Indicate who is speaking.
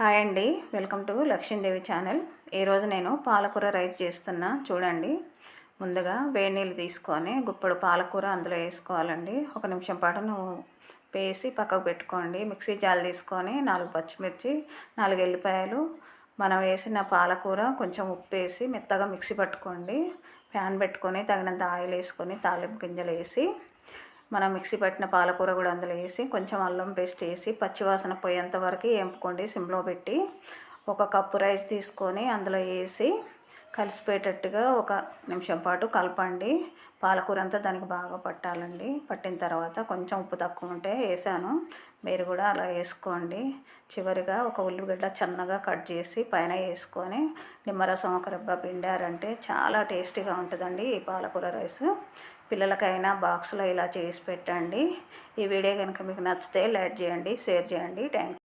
Speaker 1: Hi అండి. Welcome to Lakshmidevi channel. ఈరోజు నేను పాలకూర రైస్ చేస్తున్నా. చూడండి. ముందుగా వేడి నీళ్ళు తీసుకొని గుప్పడు పాలకూర అందులో వేసుకోవాలండి. ఒక నిమిషం పాటు నువ్వు వేసి పక్కకు పెట్టుకోండి. మిక్సీ జాలు తీసుకొని నాలుగు పచ్చిమిర్చి నాలుగు ఎల్లిపాయలు. మనం వేసిన పాలకూర కొంచెం ఉప్పు వేసి మెత్తగా మిక్సీ పట్టుకోండి. ప్యాన్ పెట్టుకొని తగినంత ఆయిల్ వేసుకొని తాలింపు గింజలు వేసి మనం మిక్సీ పట్టిన పాలకూర కూడా అందులో వేసి కొంచెం అల్లం పేస్ట్ వేసి పచ్చివాసన పోయేంత వరకు వేపుకోండి. సిమ్లో పెట్టి ఒక కప్పు రైస్ తీసుకొని అందులో వేసి కలిసిపోయేటట్టుగా ఒక నిమిషం పాటు కలపండి. పాలకూర అంతా దానికి బాగా పట్టాలండి. పట్టిన తర్వాత కొంచెం ఉప్పు తక్కువ ఉంటే వేసాను. మీరు కూడా అలా వేసుకోండి. చివరిగా ఒక ఉల్లిగడ్డ చిన్నగా కట్ చేసి పైన వేసుకొని నిమ్మరసం ఒక రెబ్బ పిండారంటే చాలా టేస్టీగా ఉంటుందండి ఈ పాలకూర రైస్. పిల్లలకైనా బాక్స్లో ఇలా చేసి పెట్టండి. ఈ వీడియో కనుక మీకు నచ్చితే లైక్ చేయండి షేర్ చేయండి. థ్యాంక్